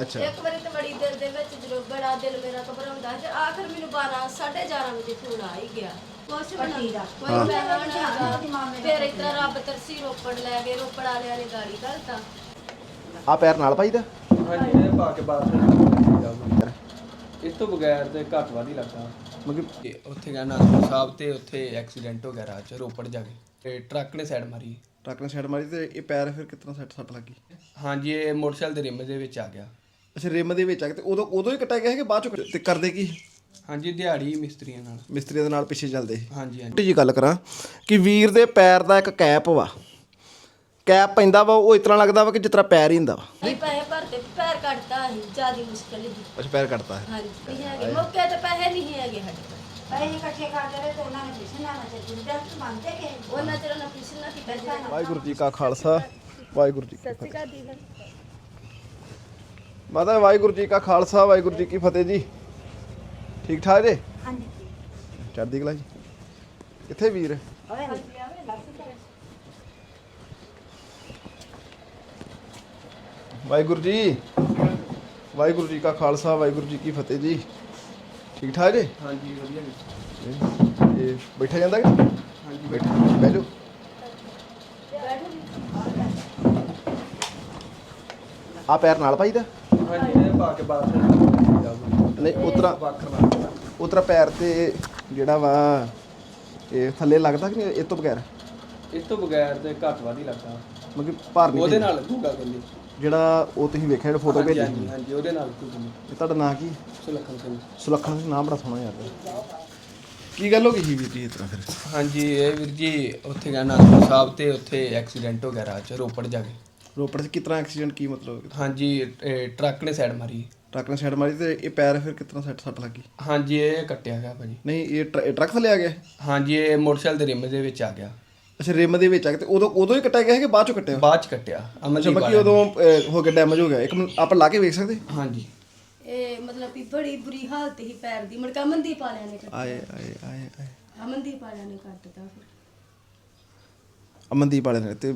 ਅੱਛਾ। ਇੱਕ ਵਾਰੀ ਤਾਂ ਬੜੀ ਦਿਲ ਦੇ ਵਿੱਚ ਜਦੋਂ ਬੜਾ ਦਿਲ ਮੇਰਾ ਘਬਰਾਉਂਦਾ ਤੇ ਆਖਰ ਮੈਨੂੰ 12 11:30 ਵਜੇ ਫੋਨ ਆ ਹੀ ਗਿਆ। ਕੁਛ ਵੀ ਪੱਟੀ ਦਾ। ਕੋਈ ਪੈਸਾ ਹੈਗਾ। ਫਿਰ ਇਸ ਤਰ੍ਹਾਂ ਰੱਬ ਤਰਸੀ ਰੋਪੜ ਲੈ ਗਏ ਰੋਪੜ ਵਾਲਿਆਂ ਨੇ ਗਾੜੀ ਘਲਤਾ ਆ। ਪੈਰ ਨਾਲ ਪਾਈਦਾ ਹਾਂਜੀ ਇਹ ਪਾ ਕੇ ਜਾਊਗਾ ਇਸ ਤੋਂ ਬਗੈਰ ਤੇ ਘੱਟ ਵੱਧ ਹੀ ਲੱਗਦਾ। ਮਤਲਬ ਤੇ ਉੱਥੇ ਗਿਆ ਨਾਨਕ ਸਾਹਿਬ ਤੇ ਉੱਥੇ ਐਕਸੀਡੈਂਟ ਹੋ ਗਿਆ ਰਾਹ 'ਚ ਰੋਪੜ ਜਾ ਕੇ। ਤੇ ਟਰੱਕ ਨੇ ਸਾਈਡ ਮਾਰੀ। ਟਰੱਕ ਨੇ ਸਾਈਡ ਮਾਰੀ ਤੇ ਇਹ ਪੈਰ ਫਿਰ ਕਿਤਨਾ ਸੱਟ ਸੱਟ ਲੱਗੀ? ਹਾਂਜੀ ਇਹ ਮੋਟਰਸਾਈਕਲ ਦੇ ਰਿਮ ਦੇ ਵਿੱਚ ਆ ਗਿਆ। ਅੱਛਾ ਰਿਮ ਦੇ ਵਿੱਚ ਆ ਕੇ ਤੇ ਉਦੋਂ ਉਦੋਂ ਹੀ ਕੱਟਿਆ ਗਿਆ ਹੈ ਕਿ ਬਾਅਦ ਚ ਤੇ ਕਰਦੇ ਕੀ? ਹਾਂਜੀ ਦਿਹਾੜੀ ਮਿਸਤਰੀਆਂ ਨਾਲ। ਮਿਸਤਰੀਆਂ ਦੇ ਨਾਲ ਪਿੱਛੇ ਚੱਲਦੇ ਹਾਂਜੀ ਹਾਂਜੀ। ਛੋਟੀ ਜੀ ਗੱਲ ਕਰਾਂ ਕਿ ਵੀਰ ਦੇ ਪੈਰ ਦਾ ਇੱਕ ਕੈਪ ਵਾ। ਕੈਪ ਪੈਂਦਾ ਵਾ ਉਹ ਇਸ ਤਰ੍ਹਾਂ ਲੱਗਦਾ ਵਾ ਕਿ ਜਿਸ ਤਰ੍ਹਾਂ ਪੈਰ ਹੀ ਹੁੰਦਾ ਵਾ। ਅਸੀਂ ਪੈਸੇ ਭਰਤੇ ਪੈਰ ਕੱਟਦਾ ਸੀ ਜਿਆਦੀ ਮੁਸ਼ਕਲ ਸੀ। ਅੱਛਾ ਪੈਰ ਕੱਟਦਾ ਹੈ ਹਾਂਜੀ ਨਹੀਂ ਹੈਗੇ। ਮੌਕੇ ਤੇ ਪੈਸੇ ਨਹੀਂ ਹੈਗੇ ਸਾਡੇ ਕੋਲ। ਪੈਸੇ ਇਕੱਠੇ ਕਰਦੇ ਰਹੇ ਤੇ ਉਹਨਾਂ ਨੇ ਪਿਛੇ ਨਾ ਮਚੇ ਜਿੰਦਾ ਮੰਨਦੇ ਕਿ ਉਹਨਾਂ ਚਿਰ ਨਾ ਪਿਛਲ ਨਾ ਕੀਤਾ ਜਾਣਾ ਵਾਹਿਗੁਰੂ ਜੀ ਕਾ ਖਾਲਸਾ ਵਾਹਿਗੁਰੂ ਜੀ ਕੀ ਫਤਿਹ। ਮਾਤਾ ਵਾਹਿਗੁਰੂ ਜੀ ਕਾ ਖਾਲਸਾ ਵਾਹਿਗੁਰੂ ਜੀ ਕੀ ਫਤਿਹ ਜੀ। ਠੀਕ ਠਾਕ ਜੀ? ਹਾਂਜੀ। ਚੜ੍ਹਦੀ ਕਲਾ ਜੀ। ਕਿੱਥੇ ਵੀਰ? ਵਾਹਿਗੁਰੂ ਜੀ। ਵਾਹਿਗੁਰੂ ਜੀ ਕਾ ਖਾਲਸਾ ਵਾਹਿਗੁਰੂ ਜੀ ਕੀ ਫਤਿਹ ਜੀ। ਠੀਕ ਠਾਕ ਜੀ? ਹਾਂਜੀ ਵਧੀਆ ਜੀ। ਇਹ ਬੈਠਾ ਜਾਂਦਾ ਕਿ ਹਾਂਜੀ। ਬੈਠ ਬਹਿ ਜਾਓ। ਆ ਪੈਰ ਨਾਲ ਪਾਈਦਾ। ਹਾਂਜੀ ਇਹ ਪਾ ਕੇ ਬਾਹਰ ਜਾਊਗਾ ਨਹੀਂ ਉਤਰਾ ਉਤਰਾ ਪੈਰ ਤੇ ਜਿਹੜਾ ਵਾ ਇਹ ਥੱਲੇ ਲੱਗਦਾ ਕਿ ਨਹੀਂ ਇਹ ਤੋਂ ਬਗੈਰ? ਇਸ ਤੋਂ ਬਗੈਰ ਤੇ ਘੱਟ ਵੱਧ ਹੀ ਲੱਗਦਾ। ਮਤਲਬ ਭਾਰ ਨਹੀਂ ਉਹਦੇ। ਨਾਲ ਲੱਗੂਗਾ ਗੱਲੀ ਜਿਹੜਾ ਉਹ ਤੁਸੀਂ ਵੇਖਿਆ ਜਿਹੜਾ ਫੋਟੋ ਭੇਜੀ ਹਾਂਜੀ ਸੀ ਹਾਂਜੀ ਉਹਦੇ ਨਾਲ ਲੱਗੂਗਾ ਇਹ ਤੁਹਾਡਾ ਨਾਂ ਕੀ? ਸੁਲੱਖਣ ਸਿੰਘ। ਸੁਲੱਖਣ ਸਿੰਘ ਨਾਮ ਬੜਾ ਸੋਹਣਾ ਯਾਰ। ਕੀ ਗੱਲ ਹੋ ਗਈ ਸੀ ਵੀਰ ਜੀ ਇਸ ਤਰ੍ਹਾਂ ਫਿਰ? ਹਾਂਜੀ ਇਹ ਵੀਰ ਜੀ ਉੱਥੇ ਗਿਆ ਨਾਨਕ ਸਾਹਿਬ ਤੇ ਉੱਥੇ ਐਕਸੀਡੈਂਟ ਹੋ ਗਿਆ ਰਾਹ 'ਚ ਰੋਪੜ ਜਾ ਕੇ। ਰੋਪੜ 'ਚ ਤਰ੍ਹਾਂ ਐਕਸੀਡੈਂਟ ਕੀ ਮਤਲਬ ਹਾਂਜੀ ਇਹ ਟਰੱਕ ਨੇ ਸਾਈਡ ਮਾਰੀ। ਟਰੱਕ ਨੇ ਸਾਈਡ ਮਾਰੀ ਤੇ ਇਹ ਪੈਰ ਫਿਰ ਤਰ੍ਹਾਂ ਸੱਟ ਸੱਟ ਲੱਗੀ? ਹਾਂਜੀ ਇਹ ਕੱਟਿਆ ਗਿਆ ਭਾਜੀ। ਨਹੀਂ ਇਹ ਟਰ- ਇਹ ਟਰੱਕ ਥੱਲੇ ਆ ਗਿਆ? ਹਾਂਜੀ ਇਹ ਮੋਟਰਸਾਈਕਲ ਦੇ ਰਿਮ ਦੇ ਵਿੱਚ ਆ ਗਿਆ। ਅੱਛਾ ਰਿਮ ਦੇ ਵਿੱਚ ਆ ਕੇ ਤੇ ਉਦੋਂ ਉਦੋਂ ਹੀ ਕੱਟਿਆ ਗਿਆ ਹੈ ਕਿ ਬਾਅਦ ਚੋਂ ਕੱਟਿਆ? ਬਾਅਦ ਚ ਕੱਟਿਆ ਅੱਛਾ ਅਮਨਦੀਪ ਬਾਕੀ ਉਦੋਂ ਅਹ, ਹੋ ਗਿਆ ਡੈਮੇਜ ਹੋ ਗਿਆ। ਇੱਕ ਮਿੰਟ ਆਪਾਂ ਲਾ ਕੇ ਵੇਖ ਸਕਦੇ। ਹਾਂਜੀ। ਇਹ ਮਤਲਬ ਵੀ ਬੜੀ ਬੁਰੀ ਹਾਲਤ ਸੀ ਪੈਰ ਦੀ। ਮੁੜ ਕੇ ਅਮਨਦੀਪ ਵਾਲਿਆਂ ਨੇ ਕੱਟਤਾ। ਆਏ ਆਏ ਆਏ ਆਏ। ਅਮਨਦੀਪ ਵਾਲਿਆਂ ਨੇ ਕੱਟਤਾ ਫਿਰ। ਅਮਨਦੀਪ ਵਾਲੇ ਨੇ ਤੇ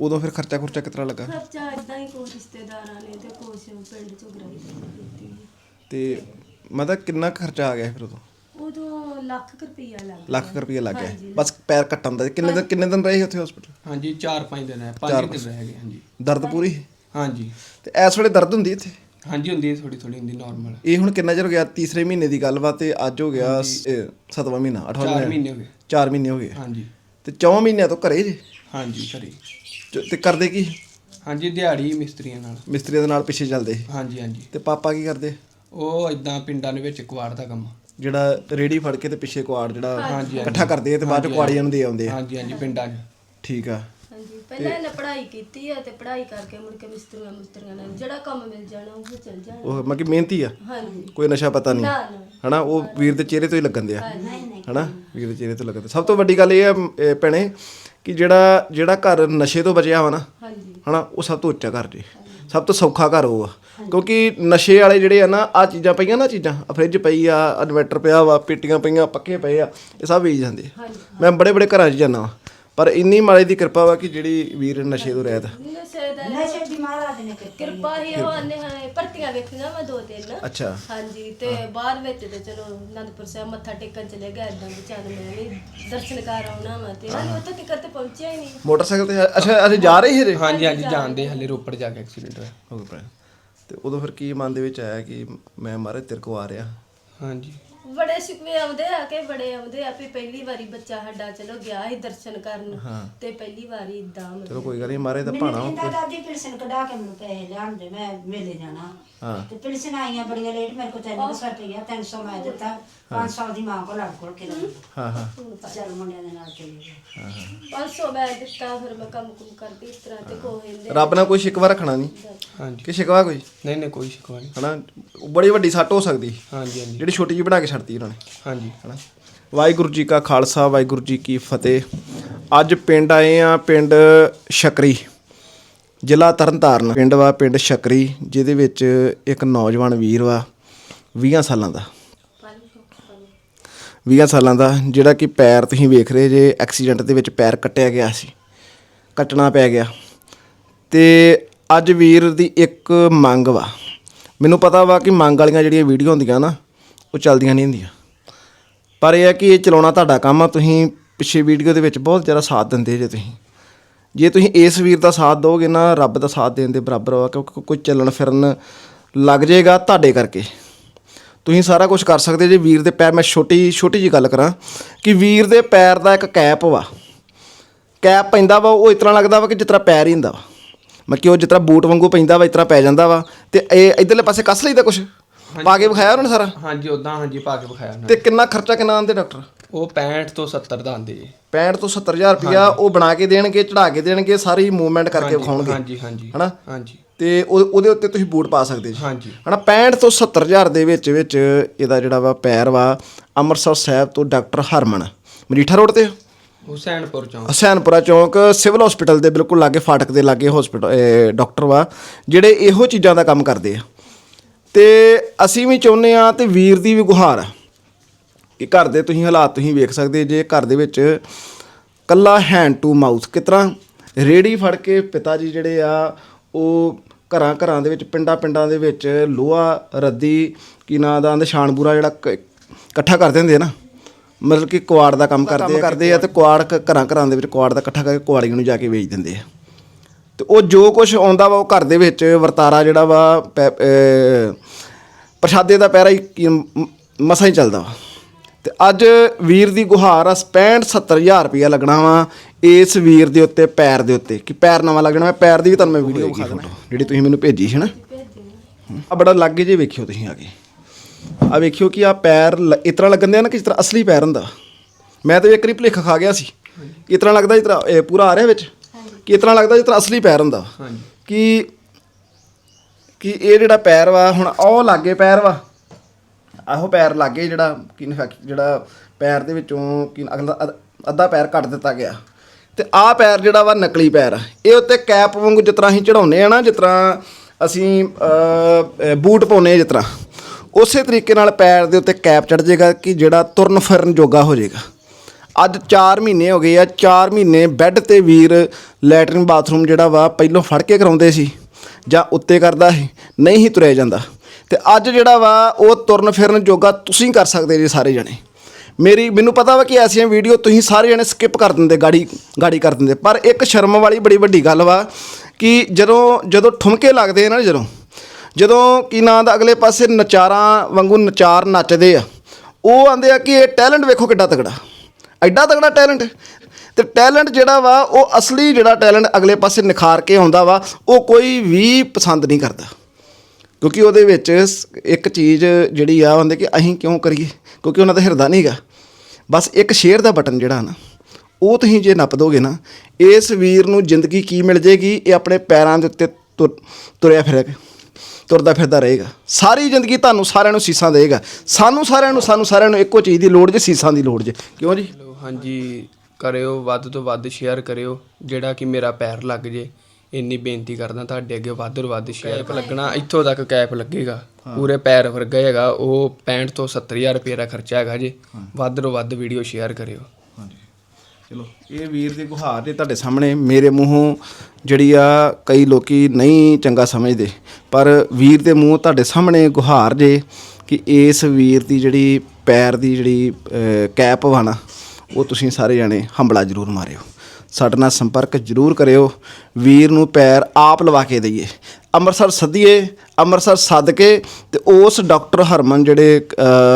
ਉਦੋਂ ਫਿਰ ਖਰਚਾ ਖੁਰਚਾ ਤਰ੍ਹਾਂ ਲੱਗਾ? ਖਰਚਾ ਇਦਾਂ ਹੀ ਕੋਈ ਰਿਸ਼ਤੇਦਾਰਾਂ ਨੇ ਤੇ ਕੁਛ ਪਿੰਡ ਚੋਂ ਗਰਾਈ ਦਿੱਤੀ ਤੇ ਮਤਲਬ ਕਿੰਨਾ ਕੁ ਖਰਚਾ ਆ ਗਿਆ ਫਿਰ ਉਦੋਂ? ਉਦੋਂ ਲੱਖ ਕੁ ਰੁਪਈਆ ਲੱਗ ਗਿਆ। ਲੱਖ ਕੁ ਰੁਪਈਆ ਲੱਗ ਗਿਆ। ਬਸ ਪੈਰ ਕੱਟਣ ਦਾ। ਕਿੰਨੇ ਦਿਨ ਕਿੰਨੇ ਦਿਨ ਰਹੇ ਉੱਥੇ ਹਸਪੀਟਲ ਹਾਂਜੀ 4-5 ਦਿਨ ਹੈ। ਚਾਰ 5 ਦਿਨ ਰਹਿ ਗਏ ਹਾਂਜੀ। ਦਰਦ ਪੂਰੀ? ਹਾਂਜੀ। ਤੇ ਇਸ ਵੇਲੇ ਦਰਦ ਹੁੰਦੀ ਇੱਥੇ? ਹਾਂਜੀ ਹੁੰਦੀ ਹੈ ਥੋੜੀ ਥੋੜੀ ਹੁੰਦੀ ਨਾਰਮਲ ਇਹ ਹੁਣ ਕਿੰਨਾ ਚਿਰ ਹੋ ਗਿਆ? ਤੀਸਰੇ ਮਹੀਨੇ ਦੀ ਗੱਲ ਵਾ ਤੇ ਅੱਜ ਹੋ ਗਿਆ ਸ- ਸੱਤਵਾਂ ਮਹੀਨਾ ਅੱਠਵਾਂ 4 ਮਹੀਨੇ। ਹੋ ਗਏ। 4 ਮਹੀਨੇ ਹੋ ਗਏ। ਹਾਂਜੀ। ਤੇ ਚੌਵਾਂ ਮਹੀਨਿਆਂ ਤੋਂ ਘਰੇ ਜੇ? ਹਾਂਜੀ ਘਰੇ। ਤੇ ਕਰਦੇ ਕੀ? ਹਾਂਜੀ ਦਿਹਾੜੀ ਮਿਸਤਰੀਆਂ ਨਾਲ। ਮਿਸਤਰੀਆਂ ਦੇ ਨਾਲ ਪਿੱਛੇ ਚੱਲਦੇ। ਹਾਂਜੀ ਹਾਂਜੀ। ਤੇ ਪਾਪਾ ਕੀ ਕਰਦੇ? ਉਹ ਇਦਾਂ ਪਿੰਡਾਂ ਦੇ ਵਿੱਚ ਕੁਆੜ ਦਾ ਕੰਮ। ਜਿਹੜਾ ਰੇੜੀ ਫੜ ਕੇ ਤੇ ਪਿੱਛੇ ਕੁਆੜ ਜਿਹੜਾ ਹਾਂਜੀ, ਇਕੱਠਾ ਕਰਦੇ ਆ ਤੇ ਬਾਅਦ ਚ ਕੁਆੜੀਆਂ ਨੂੰ ਦੇ ਆਉਂਦੇ ਆ। ਹਾਂਜੀ ਹਾਂਜੀ ਪਿੰਡਾਂ 'ਚ। ਠੀਕ ਆ। ਹਾਂਜੀ ਪਹਿਲਾਂ ਇਹਨੇ ਪੜ੍ਹਾਈ ਕੀਤੀ ਆ ਤੇ ਪੜ੍ਹਾਈ ਕਰਕੇ ਮੁੜ ਕੇ ਮਿਸਤਰੀਆਂ ਮੁਸਤਰੀਆਂ ਨਾਲ ਜਿਹੜਾ ਕੰਮ ਮਿਲ ਜਾਣਾ ਉਹ ਚੱਲ ਜਾਣਾ। ਉਹ ਮਤਲਬ ਕਿ ਮਿਹਨਤੀ ਆ? ਹਾਂਜੀ। ਕੋਈ ਨਸ਼ਾ ਪਤਾ ਨਹੀਂ। ਨਾ ਨਾ। ਹਨਾ ਉਹ ਵੀਰ ਦੇ ਚਿਹਰੇ ਤੋਂ ਹੀ ਲੱਗਣ ਦਿਆ ਨਹੀਂ ਨਹੀਂ ਹਨਾ ਵੀਰ ਦੇ ਚਿਹਰੇ ਤੋਂ ਲੱਗਣ ਦਿਆ ਸਭ ਤੋਂ ਵੱਡੀ ਗੱਲ ਇਹ ਆ ਮ, ਇਹ ਭੈਣੇ ਕਿ ਜਿਹੜਾ ਜਿਹੜਾ ਘਰ ਨਸ਼ੇ ਤੋਂ ਬਚਿਆ ਵਾ ਨਾ ਹਾਂਜੀ। ਹਨਾ ਉਹ ਸਭ ਤੋਂ ਉੱਚਾ ਘਰ ਜੀ। ਸਭ ਤੋਂ ਸੌਖਾ ਘਰ ਉਹ ਆ। ਕਿਉਂਕਿ ਨਸ਼ੇ ਵਾਲੇ ਜਿਹੜੇ ਆ ਨਾ ਆ ਚੀਜ਼ਾਂ ਪਈਆਂ ਨਾ ਚੀਜ਼ਾਂ ਫ੍ਰਿਜ ਪਈ ਆ ਇਨਵਰਟਰ ਪਿਆ ਵਾ ਪੇਟੀਆਂ ਪਈਆਂ ਪੱਕੇ ਪਏ ਆ ਇਹ ਸਭ ਵੇਚ ਜਾਂਦੇ ਆ। ਮੈਂ ਬੜੇ ਬੜੇ ਘਰਾਂ 'ਚ ਜਾਂਦਾ ਵਾਂ। ਪਰ ਇੰਨੀ ਮਾੜੀ ਦੀ ਕਿਰਪਾ ਵਾ ਕਿ ਜਿਹੜੀ ਵੀਰ ਨਸ਼ੇ ਤੋਂ ਰਹਿਤ ਨਸ਼ੇ ਦਾ ਨਸ਼ੇ ਦੀ ਮਹਾਰਾਜ ਨੇ ਕੀਤੀ ਕਿਰਪਾ ਹੀ ਉਹ ਆਨੇ ਹਾਂ ਭਰਤੀਆਂ ਵੇਖੀਆਂ ਮੈਂ ਦੋ ਤਿੰਨ। ਅੱਛਾ। ਹਾਂਜੀ ਤੇ ਬਾਅਦ ਵਿੱਚ ਤੇ ਚਲੋ ਅਨੰਦਪੁਰ ਸਾਹਿਬ ਮੱਥਾ ਟੇਕਣ ਚਲੇ ਗਏ ਇਦਾਂ ਵਿਚਾਰ ਮੈਂ ਵੀ ਦਰਸ਼ਨ ਕਰ ਆਉਣਾ ਵਾ ਤੇ ਹਾਂ। ਉੱਥੇ ਤੱਕ ਤੇ ਪਹੁੰਚਿਆ ਹੀ ਨਹੀਂ। ਮੋਟਰਸਾਈਕਲ ਤੇ ਅੱਛਾ ਅਸੀਂ ਜਾ ਰਹੇ ਸੀ ਹਾਂਜੀ? ਹਾਂਜੀ ਜਾਣਦੇ ਹਲੇ ਰੋਪੜ ਜਾ ਕੇ ਐਕਸੀਡੈਂਟ ਹੋਇਆ। ਹੋ ਗਿਆ ਭਰਾ। ਤੇ ਉਦੋਂ ਫਿਰ ਕੀ ਮਨ ਦੇ ਵਿੱਚ ਆਇਆ ਕਿ ਮੈਂ ਮਾਰੇ ਤੇਰੇ ਕੋ ਆ ਰਿਹਾ? ਹਾਂਜੀ। ਬੜੇ ਸ਼ਿਕਵੇ ਆਉਂਦੇ ਆ ਕਿ ਬੜੇ ਆਉਂਦੇ ਆ ਵੀ ਪਹਿਲੀ ਵਾਰੀ ਬੱਚਾ ਸਾਡਾ ਚਲੋ ਗਿਆ ਸੀ ਦਰਸ਼ਨ ਕਰਨ ਤੇ ਪਹਿਲੀ ਵਾਰੀ ਇਦਾਂ ਚਲੋ ਕੋਈ ਗੱਲ ਨਹੀਂ ਮਾਰੇ ਤਾਂ ਮੈਨੂੰ ਭਾਣਾ ਕਹਿੰਦਾ ਦਾਦੀ ਪਿਲਸਨ ਕਢਾ ਕੇ ਮੈਨੂੰ ਪੈਸੇ ਲਿਆਉਣ ਦੇ ਮੈਂ ਮੇਲੇ ਜਾਣਾ। ਹਾਂ। ਤੇ ਪਿਲਸਨ ਆਈਆਂ ਬੜੀਆਂ ਲੇਟ ਮੇਰੇ ਕੋਲ 300 ਰੁਪਇਆ 300 ਮੈਂ ਦਿੱਤਾ। 500 ਦੀ ਮਾਂ ਕੋਲ ਲੜ ਕੋਲ ਕੇ ਹਾਂ ਹਾਂ। ਚੱਲ ਮੁੰਡਿਆਂ ਦੇ ਨਾਲ ਚਲੀ ਗਈ 500 ਮੈਂ ਦਿੱਤਾ ਫਿਰ ਮੈਂ ਕੰਮ ਕੁਮ ਕਰਦੀ ਇਸ ਤਰ੍ਹਾਂ ਤੇ ਕੋਈ ਹੁੰਦੇ ਰੱਬ ਨਾਲ ਕੋਈ ਸ਼ਿਕਵਾ ਰੱਖਣਾ ਨਹੀਂ ਹਾਂਜੀ। ਕਿ ਸ਼ਿਕਵਾ ਕੋਈ? ਨਹੀਂ ਨਹੀਂ ਕੋਈ ਸ਼ਿਕਵਾ ਨਹੀਂ। ਹਨਾ? ਬੜੀ ਵੱਡੀ ਸੱਟ ਹੋ ਸਕਦੀ। ਹਾਂਜੀ ਹਾਂਜੀ। ਜਿਹੜੀ ਛੋਟੀ ਜਿਹੀ ਬਣਾ ਕੇ ਛੱਡਤੀ ਉਹਨਾਂ ਨੇ। ਹਾਂਜੀ। ਹਨਾ? ਵਾਹਿਗੁਰੂ ਜੀ ਕਾ ਖਾਲਸਾ ਵਾਹਿਗੁਰੂ ਜੀ ਕੀ ਫਤਿਹ। ਅੱਜ ਪਿੰਡ ਆਏ ਆ ਪਿੰਡ ਸ਼ਕਰੀ। ਜ਼ਿਲ੍ਹਾ ਤਰਨਤਾਰਨ। ਪਿੰਡ ਵਾ ਪਿੰਡ ਸ਼ਕਰੀ ਜਿਹਦੇ ਵਿੱਚ ਇੱਕ ਨੌਜਵਾਨ ਵੀਰ ਵਾ 20 ਸਾਲਾਂ ਦਾ। 20 ਸਾਲਾਂ ਦਾ ਜਿਹੜਾ ਕਿ ਪੈਰ ਤੁਸੀਂ ਵੇਖ ਰਹੇ ਜੇ ਐਕਸੀਡੈਂਟ ਦੇ ਵਿੱਚ ਪੈਰ ਕੱਟਿਆ ਗਿਆ ਸੀ। ਕੱਟਣਾ ਪੈ ਗਿਆ। ਤੇ ਅੱਜ ਵੀਰ ਦੀ ਇੱਕ ਮੰਗ ਵਾ। ਮੈਨੂੰ ਪਤਾ ਵਾ ਕਿ ਮੰਗ ਵਾਲੀਆਂ ਜਿਹੜੀਆਂ ਵੀਡੀਓ ਹੁੰਦੀਆਂ ਨਾ, ਉਹ ਚੱਲਦੀਆਂ ਨਹੀਂ ਹੁੰਦੀਆਂ। ਪਰ ਇਹ ਹੈ ਕਿ ਇਹ ਚਲਾਉਣਾ ਤੁਹਾਡਾ ਕੰਮ ਆ, ਤੁਸੀਂ ਪਿੱਛੇ ਵੀਡੀਓ ਦੇ ਵਿੱਚ ਬਹੁਤ ਜ਼ਿਆਦਾ ਸਾਥ ਦਿੰਦੇ ਜੇ ਤੁਸੀਂ। ਜੇ ਤੁਸੀਂ ਇਸ ਵੀਰ ਦਾ ਸਾਥ ਦੋਗੇ ਨਾ, ਰੱਬ ਦਾ ਸਾਥ ਦੇਣ ਦੇ ਬਰਾਬਰ ਆ ਕਿਉਂਕਿ ਕੋਈ ਚੱਲਣ ਫਿਰਨ ਲੱਗ ਜਾਏਗਾ ਤੁਹਾਡੇ ਕਰਕੇ। ਤੁਸੀਂ ਸਾਰਾ ਕੁਝ ਕਰ ਸਕਦੇ ਜੇ ਵੀਰ ਦੇ ਪੈਰ। ਮੈਂ ਛੋਟੀ ਛੋਟੀ ਜੀ ਗੱਲ ਕਰਾਂ ਕਿ ਵੀਰ ਦੇ ਪੈਰ ਦਾ ਇੱਕ ਕੈਪ ਵਾ। ਕੈਪ ਪੈਂਦਾ ਵਾ, ਉਹ ਇਸ ਤਰ੍ਹਾਂ ਲੱਗਦਾ ਵਾ ਕਿ ਜਿਸ ਤਰ੍ਹਾਂ ਪੈਰ ਹੀ ਹੁੰਦਾ ਵਾ। ਮੈਂ ਕਿ ਉਹ ਜਿਸ ਤਰ੍ਹਾਂ ਬੂਟ ਵਾਂਗੂ ਪੈਂਦਾ ਵਾ ਇਸ ਤਰ੍ਹਾਂ ਪੈ ਜਾਂਦਾ ਵਾ। ਤੇ ਇਹ ਇਧਰਲੇ ਪਾਸੇ ਕੱਸ ਲਈਦਾ ਕੁਝ ਪਾ ਕੇ ਵਿਖਾਇਆ ਉਹਨਾਂ ਸਾਰਾ? ਹਾਂਜੀ ਉਦਾਂ ਹਾਂਜੀ ਪਾ ਕੇ ਵਿਖਾਇਆ ਉਹਨਾਂ ਤੇ ਕਿੰਨਾ ਖਰਚਾ ਕਿੰਨਾ ਆਂਦੇ ਡਾਕਟਰ। ਉਹ 65 ਤੋਂ 70 ਦਾ ਆਂਦੇ ਜੀ। 65 ਤੋਂ 70000 ਰੁਪਇਆ ਉਹ ਬਣਾ ਕੇ ਦੇਣਗੇ ਚੜਾ ਕੇ ਦੇਣਗੇ ਸਾਰੀ ਮੂਵਮੈਂਟ ਕਰਕੇ ਵਿਖਾਉਣਗੇ। ਹਾਂਜੀ ਹਾਂਜੀ। ਹਨਾ? ਹਾਂਜੀ। ਤੇ ਉਹ- ਉਹਦੇ ਉੱਤੇ ਤੁਸੀਂ ਬੂਟ ਪਾ ਸਕਦੇ ਜੀ। ਹਾਂਜੀ। ਹਨਾ 65 ਤੋਂ 70000 ਦੇ ਵਿੱਚ ਵਿੱਚ ਇਹਦਾ ਜਿਹੜਾ ਵਾ ਪੈਰ ਵਾ ਅੰਮ੍ਰਿਤਸਰ ਸਾਹਿਬ ਤੋਂ ਡਾਕਟਰ ਹਰਮਨ। ਮਜੀਠਾ ਰੋਡ ਤੇ। ਆ। ਹੁਸੈਨਪੁਰ ਚੌਂਕ। ਹੁਸੈਨਪੁਰਾ ਚੌਂਕ ਸਿਵਲ ਹਸਪੀਟਲ ਦੇ ਬਿਲਕੁਲ ਲਾਗੇ, ਫਾਟਕ ਦੇ ਲਾਗੇ ਹਸਪੀਟਲ ਡਾਕਟਰ ਵਾ, ਜਿਹੜੇ ਇਹੋ ਚੀਜ਼ਾਂ ਦਾ ਕੰਮ ਕਰਦੇ ਆ। ਤੇ ਅਸੀਂ ਵੀ ਚਾਹੁੰਦੇ ਆ ਤੇ ਵੀਰ ਦੀ ਵੀ ਗੁਹਾਰ ਆ, ਕਿ ਘਰ ਦੇ ਤੁਸੀਂ ਹਾਲਾਤ ਤੁਸੀਂ ਵੇਖ ਸਕਦੇ, ਜੇ ਘਰ ਦੇ ਵਿੱਚ ਕੱਲਾ ਹੈਂਡ ਟੂ ਮਾਊਥ ਕਿਤਰਾ ਰੇੜੀ ਫੜ ਕੇ ਪਿਤਾ ਜੀ ਜਿਹੜੇ ਆ, ਉਹ ਘਰਾਂ ਘਰਾਂ ਦੇ ਵਿੱਚ, ਪਿੰਡਾਂ ਪਿੰਡਾਂ ਦੇ ਵਿੱਚ ਲੋਹਾ, ਰੱਦੀ, ਕੀ ਨਾਂ ਦਾ ਨਿਸ਼ਾਨਪੂਰਾ ਜਿਹੜਾ ਕ- ਇਕੱਠਾ ਕਰਦੇ ਹੁੰਦੇ ਆ ਨਾ। ਮਤਲਬ ਕਿ ਕੁਆੜ ਦਾ ਕੰਮ ਕਰਦੇ ਆ ਕਰਦੇ ਆ ਤੇ ਕੁਆੜ ਕ- ਘਰਾਂ ਘਰਾਂ ਦੇ ਵਿੱਚ ਕੁਆੜ ਦਾ ਇਕੱਠਾ ਕਰਕੇ ਕੁਆੜੀਆਂ ਨੂੰ ਜਾ ਕੇ ਵੇਚ ਦਿੰਦੇ ਆ। ਤੇ ਉਹ ਜੋ ਕੁਝ ਆਉਂਦਾ ਵਾ ਉਹ ਘਰ ਦੇ ਵਿੱਚ ਵਰਤਾਰਾ ਜਿਹੜਾ ਵਾ ਪ੍ਰਸ਼ਾਦੇ ਦਾ ਪੈਰਾ ਹੀ ਮਸਾਂ ਹੀ ਚੱਲਦਾ ਵਾ। ਤੇ ਅੱਜ ਵੀਰ ਦੀ ਗੁਹਾਰ ਆ 65 70000 ਰੁਪਇਆ ਲੱਗਣਾ ਵਾ ਇਸ ਵੀਰ ਦੇ ਉੱਤੇ ਪੈਰ ਦੇ ਉੱਤੇ। ਕਿ ਪੈਰ ਨਵਾਂ ਲੱਗਣਾ ਮੈਂ ਪੈਰ ਦੀ ਵੀ ਤੁਹਾਨੂੰ ਮੈਂ ਵੀਡੀਓ ਵਿਖਾ ਦੇਣਾ ਜਿਹੜੀ ਤੁਸੀਂ ਮੈਨੂੰ ਭੇਜੀ ਸੀ ਨਾ। ਆ ਬੜਾ ਲੱਗੇ ਜੇ ਵੇਖਿਓ ਤੁਸੀਂ ਆ ਕੇ। ਆ ਵੇਖਿਓ ਕਿ ਆ ਪੈਰ ਲ- ਇਸ ਤਰ੍ਹਾਂ ਲੱਗਣ ਦੇ ਨਾ ਕਿ ਜਿਸ ਤਰ੍ਹਾਂ ਅਸਲੀ ਪੈਰ ਹੁੰਦਾ। ਮੈਂ ਤਾਂ ਇੱਕ ਵਾਰੀ ਭੁਲੇਖਾ ਖਾ ਗਿਆ ਸੀ। ਇਸ ਤਰ੍ਹਾਂ ਲੱਗਦਾ ਜਿਸ ਤਰ੍ਹਾਂ ਇਹ ਪੂਰਾ ਆ ਰਿਹਾ ਵਿੱਚ? ਕਿ ਇਸ ਤਰ੍ਹਾਂ ਲੱਗਦਾ ਜਿਸ ਤਰ੍ਹਾਂ ਅਸਲੀ ਪੈਰ ਹੁੰਦਾ। ਹਾਂਜੀ। ਕਿ ਕਿ ਇਹ ਜਿਹੜਾ ਪੈਰ ਵਾ ਹੁਣ ਉਹ ਲਾਗੇ ਪੈਰ ਵਾ। ਆਹੋ ਪੈਰ ਲਾਗੇ ਜਿਹੜਾ ਕਿ ਜਿਹੜਾ ਪੈਰ ਦੇ ਵਿੱਚੋਂ ਕਿ ਅਗਲਾ ਅੱਧ- ਅੱਧਾ ਪੈਰ ਕੱਟ ਦਿੱਤਾ ਗਿਆ। ਤੇ ਆਹ ਪੈਰ ਜਿਹੜਾ ਵਾ ਨਕਲੀ ਪੈਰ ਆ। ਇਹ ਉੱਤੇ ਕੈਪ ਵਾਂਗੂ ਜਿਸ ਤਰ੍ਹਾਂ ਅਸੀਂ ਚੜਾਉਨੇ ਆ ਨਾ ਜਿਸ ਤਰ੍ਹਾਂ ਅਸੀਂ ਅਹ, ਅਹ, ਬੂਟ ਪਾਉਨੇ ਆ ਜਿਸ ਤਰ੍ਹਾਂ। ਉਸੇ ਤਰੀਕੇ ਨਾਲ ਪੈਰ ਦੇ ਉੱਤੇ ਕੈਪ ਚੜ ਜਾਏਗਾ ਕਿ ਜਿਹੜਾ ਤੁਰਨ ਫਿਰਨ ਜੋਗਾ ਹੋ ਜਾਏਗਾ। ਅੱਜ 4 ਮਹੀਨੇ ਹੋ ਗਏ ਆ 4 ਮਹੀਨੇ ਬੈੱਡ ਤੇ ਵੀਰ ਲੈਟਰਨ ਬਾਥਰੂਮ ਜਿਹੜਾ ਵਾ ਪਹਿਲੋਂ ਫੜ ਕੇ ਕਰਾਉਂਦੇ ਸੀ ਜਾਂ ਉੱਤੇ ਕਰਦਾ ਸੀ, ਨਹੀਂ ਹੀ ਤੁਰਿਆ ਜਾਂਦਾ। ਤੇ ਅੱਜ ਜਿਹੜਾ ਵਾ ਉਹ ਤੁਰਨ ਫਿਰਨ ਜੋਗਾ ਤੁਸੀਂ ਕਰ ਸਕਦੇ ਜੀ ਸਾਰੇ ਜਣੇ। ਮੇਰੀ, ਮੈਨੂੰ ਪਤਾ ਵਾ ਕਿ ਐਸੀਆਂ ਵੀਡੀਓ ਤੁਸੀਂ ਸਾਰੇ ਜਣੇ ਸਕਿਪ ਕਰ ਦਿੰਦੇ, ਗਾੜੀ ਗਾੜੀ ਕਰ ਦਿੰਦੇ। ਪਰ ਇੱਕ ਸ਼ਰਮ ਵਾਲੀ ਬੜੀ ਵੱਡੀ ਗੱਲ ਵਾ ਕਿ ਜਦੋਂ ਜਦੋਂ ਠੁਮਕੇ ਲੱਗਦੇ ਆ ਨਾ ਜਦੋਂ ਜਦੋਂ ਕੀ ਨਾਂ ਦਾ ਅਗਲੇ ਪਾਸੇ ਨਚਾਰਾਂ ਵਾਂਗੂ ਨਚਾਰ ਨੱਚਦੇ ਆ, ਉਹ ਆਂਦੇ ਆ ਕਿ ਇਹ ਟੈਲੈਂਟ ਵੇਖੋ ਕਿੱਡਾ ਤਗੜਾ ਐਡਾ ਤਗੜਾ ਟੈਲੈਂਟ। ਤੇ ਟੈਲੈਂਟ ਜਿਹੜਾ ਵਾ, ਉਹ ਅਸਲੀ ਜਿਹੜਾ ਟੈਲੈਂਟ ਅਗਲੇ ਪਾਸੇ ਨਿਖਾਰ ਕੇ ਆਉਂਦਾ ਵਾ, ਉਹ ਕੋਈ ਵੀ ਪਸੰਦ ਨਹੀਂ ਕਰਦਾ। ਕਿਉਂਕਿ ਉਹਦੇ ਵਿੱਚ ਸ- ਇੱਕ ਚੀਜ਼ ਜਿਹੜੀ ਆ ਹੁੰਦੇ ਕਿ ਅਸੀਂ ਕਿਉਂ ਕਰੀਏ? ਕਿਉਂਕਿ ਉਹਨਾਂ ਦਾ ਹਿਰਦਾ ਨਹੀਂਗਾ ਬਸ ਇੱਕ ਸ਼ੇਅਰ ਦਾ ਬਟਨ ਜਿਹੜਾ ਨਾ, ਉਹ ਤੁਸੀਂ ਜੇ ਨੱਪ ਦੋਗੇ ਨਾ, ਇਸ ਵੀਰ ਨੂੰ ਜ਼ਿੰਦਗੀ ਕੀ ਮਿਲ ਜੇਗੀ? ਇਹ ਆਪਣੇ ਪੈਰਾਂ ਦੇ ਉੱਤੇ ਤੁਰ- ਤੁਰਿਆ ਫਿਰੇਗਾ ਤੁਰਦਾ ਫਿਰਦਾ ਰਹੇਗਾ। ਸਾਰੀ ਜ਼ਿੰਦਗੀ ਤੁਹਾਨੂੰ ਸਾਰਿਆਂ ਨੂੰ ਸੀਸਾਂ ਦੇਗਾ ਸਾਨੂੰ ਸਾਰਿਆਂ ਨੂੰ ਸਾਨੂੰ ਸਾਰਿਆਂ ਨੂੰ ਇੱਕੋ ਚੀਜ਼ ਦੀ ਲੋੜ ਜੇ ਸੀਸਾਂ ਦੀ ਲੋੜ ਜੇ। ਕਿਉਂ ਜੀ? ਹਾਂਜੀ ਕਰਿਓ ਵੱਧ ਤੋਂ ਵੱਧ ਸ਼ੇਅਰ ਕਰਿਓ ਜਿਹੜਾ ਕਿ ਮੇਰਾ ਪੈਰ ਲੱਗ ਜੇ। ਇੰਨੀ ਬੇਨਤੀ ਕਰਦਾ ਤੁਹਾਡੇ ਅੱਗੇ ਵੱਧ ਤੋਂ ਵੱਧ ਸ਼ੇਅਰ ਕੈਪ ਲੱਗਣਾ ਇੱਥੋਂ ਤੱਕ ਕੈਪ ਲੱਗੇਗਾ। ਪੂਰੇ ਪੈਰ ਵਰਗਾ ਹੈਗਾ ਉਹ 65 ਤੋਂ 70000 ਰੁਪਏ ਦਾ ਖਰਚਾ ਹੈਗਾ ਜੀ। ਵੱਧ ਤੋਂ ਵੱਧ ਵੀਡੀਓ ਸ਼ੇਅਰ ਕਰਿਓ। ਚਲੋ, ਇਹ ਵੀਰ ਦੀ ਗੁਹਾਰ ਦੇ ਤੁਹਾਡੇ ਸਾਹਮਣੇ ਮੇਰੇ ਮੂੰਹੋਂ ਜਿਹੜੀ ਆ ਕਈ ਲੋਕੀ ਨਹੀਂ ਚੰਗਾ ਸਮਝਦੇ, ਪਰ ਵੀਰ ਦੇ ਮੂੰਹ ਤੁਹਾਡੇ ਸਾਹਮਣੇ ਗੁਹਾਰ ਜੇ ਕਿ ਇਸ ਵੀਰ ਦੀ ਜਿਹੜੀ ਪੈਰ ਦੀ ਜਿਹੜੀ ਕੈਪ ਵਾ ਨਾ, ਉਹ ਤੁਸੀਂ ਸਾਰੇ ਜਾਣੇ ਹੰਬਲਾ ਜ਼ਰੂਰ ਮਾਰਿਓ। ਸਾਡੇ ਨਾਲ ਸੰਪਰਕ ਜ਼ਰੂਰ ਕਰਿਓ। ਵੀਰ ਨੂੰ ਪੈਰ ਆਪ ਲਵਾ ਕੇ ਦਈਏ। ਅੰਮ੍ਰਿਤਸਰ ਸੱਦੀਏ, ਅੰਮ੍ਰਿਤਸਰ ਸੱਦ ਕੇ ਤੇ ਉਸ ਡਾਕਟਰ ਹਰਮਨ ਜਿਹੜੇ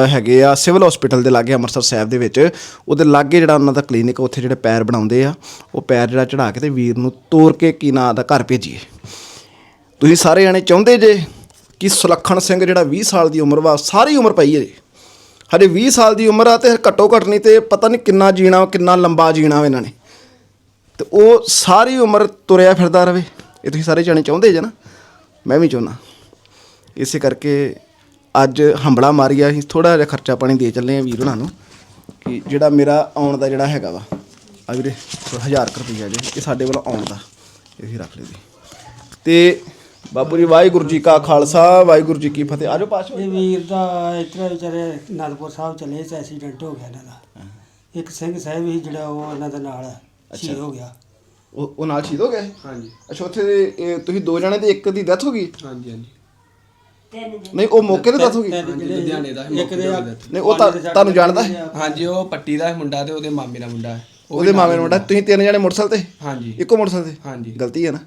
ਹੈਗੇ ਆ, ਸਿਵਲ ਹਸਪੀਟਲ ਦੇ ਲਾਗੇ ਅੰਮ੍ਰਿਤਸਰ ਸਾਹਿਬ ਦੇ ਵਿੱਚ, ਉਹਦੇ ਲਾਗੇ ਜਿਹੜਾ ਉਹਨਾਂ ਦਾ ਕਲੀਨਿਕ ਉੱਥੇ ਜਿਹੜੇ ਪੈਰ ਬਣਾਉਂਦੇ ਆ, ਉਹ ਪੈਰ ਜਿਹੜਾ ਚੜਾ ਕੇ ਤੇ ਵੀਰ ਨੂੰ ਤੋੜ ਕੇ ਕੀ ਨਾਂ ਦਾ ਘਰ ਭੇਜੀਏ। ਤੁਸੀਂ ਸਾਰੇ ਜਾਣੇ ਚਾਹੁੰਦੇ ਜੇ ਕਿ ਸੁਲੱਖਣ ਸਿੰਘ ਜਿਹੜਾ 20 ਸਾਲ ਦੀ ਉਮਰ ਵਾ, ਸਾਰੀ ਉਮਰ ਪਈ ਹੈ ਜੀ। ਹਜੇ 20 ਸਾਲ ਦੀ ਉਮਰ ਆ ਤੇ ਘੱਟੋ ਘੱਟ ਨਹੀਂ ਤੇ ਪਤਾ ਨਹੀਂ ਕਿੰਨਾ ਜੀਣਾ, ਕਿੰਨਾ ਲੰਬਾ ਜੀਣਾ ਵਾ ਇਹਨਾਂ ਨੇ। ਤੇ ਉਹ ਸਾਰੀ ਉਮਰ ਤੁਰਿਆ ਫਿਰਦਾ ਰਵੇ। ਇਹ ਤੁਸੀਂ ਸਾਰੇ ਜਾਣੇ ਚਾਹੁੰਦੇ ਜੇ ਨਾ? ਮੈਂ ਵੀ ਚਾਹੁੰਦਾ। ਇਸੇ ਕਰਕੇ ਅੱਜ ਹੰਬਲਾ ਮਾਰੀਆ ਅਸੀਂ ਥੋੜਾ ਜਿਹਾ ਖਰਚਾ ਪਾਣੀ ਦੇ ਚੱਲੇ ਆ ਵੀਰ ਉਹਨਾਂ ਨੂੰ ਕਿ ਜਿਹੜਾ ਮੇਰਾ ਆਉਣ ਦਾ ਜਿਹੜਾ ਹੈਗਾ ਵਾ। ਆ ਵੀਰੇ 1000 ਰੁਪਈਆ ਜੇ ਇਹ ਸਾਡੇ ਵੱਲੋਂ ਆਉਣ ਦਾ। ਇਹ ਰੱਖ ਜੀ ਤੇ ਬਾਬੂ ਜੀ ਵਾਹਿਗੁਰੂ ਜੀ ਕਾ ਖਾਲਸਾ ਵਾਹਿਗੁਰੂ ਜੀ ਕੀ ਫਤਿਹ। ਆਜੋ ਪਾਸ ਇਹ ਵੀਰ ਦਾ ਇਤਰਾ ਵਿਚਾਰੇ ਅਨੰਦਪੁਰ ਸਾਹਿਬ ਚਲੇ ਸੀ ਐਕਸੀਡੈਂਟ ਹੋ ਗਿਆ ਇਹਨਾਂ ਦਾ। ਇੱਕ ਸਿੰਘ ਸਾਹਿਬ ਸੀ ਜਿਹੜਾ ਉਹ ਇਹਨਾਂ ਦੇ ਨਾਲ। ਸ਼ਹੀਦ ਹੋ ਗਿਆ। ਉਹ ਉਹ ਨਾਲ ਸ਼ਹੀਦ ਹੋ ਗਏ ਹਾਂਜੀ। ਅੱਛਾ ਉੱਥੇ ਇਹ ਤੁਸੀਂ ਦੋ ਜਣੇ ਤੇ ਇੱਕ ਦੀ ਡੈਥ ਹੋ ਗਈ? ਹਾਂਜੀ ਹਾਂਜੀ। ਨਹੀਂ ਉਹ ਮੌਕੇ ਤੇ ਦੱਸੋਗੇ ਤਿੰਨ ਜਿਹੜੇ ਲੁਧਿਆਣੇ ਦਾ ਹੈ, ਇੱਕ ਦੇ ਨਹੀਂ ਉਹ ਤਾਂ ਤੁਹਾਨੂੰ ਜਾਣਦਾ ਹੈ ਹਾਂਜੀ ਉਹ ਪੱਟੀ ਦਾ ਮੁੰਡਾ ਤੇ ਉਹਦੇ ਮਾਮੇ ਦਾ ਮੁੰਡਾ ਹੈ। ਉਹ ਉਹਦੇ ਮਾਮੇ ਨੂੰ ਮੁੰਡਾ ਤੁਸੀਂ ਤਿੰਨ ਜਣੇ ਮੋਟਰਸਾਈਕਲ ਤੇ? ਹਾਂਜੀ। ਇੱਕੋ ਮੋਟਰਸਾਈਕਲ ਤੇ? ਹਾਂਜੀ। ਗਲਤੀ ਹੈ ਨਾ?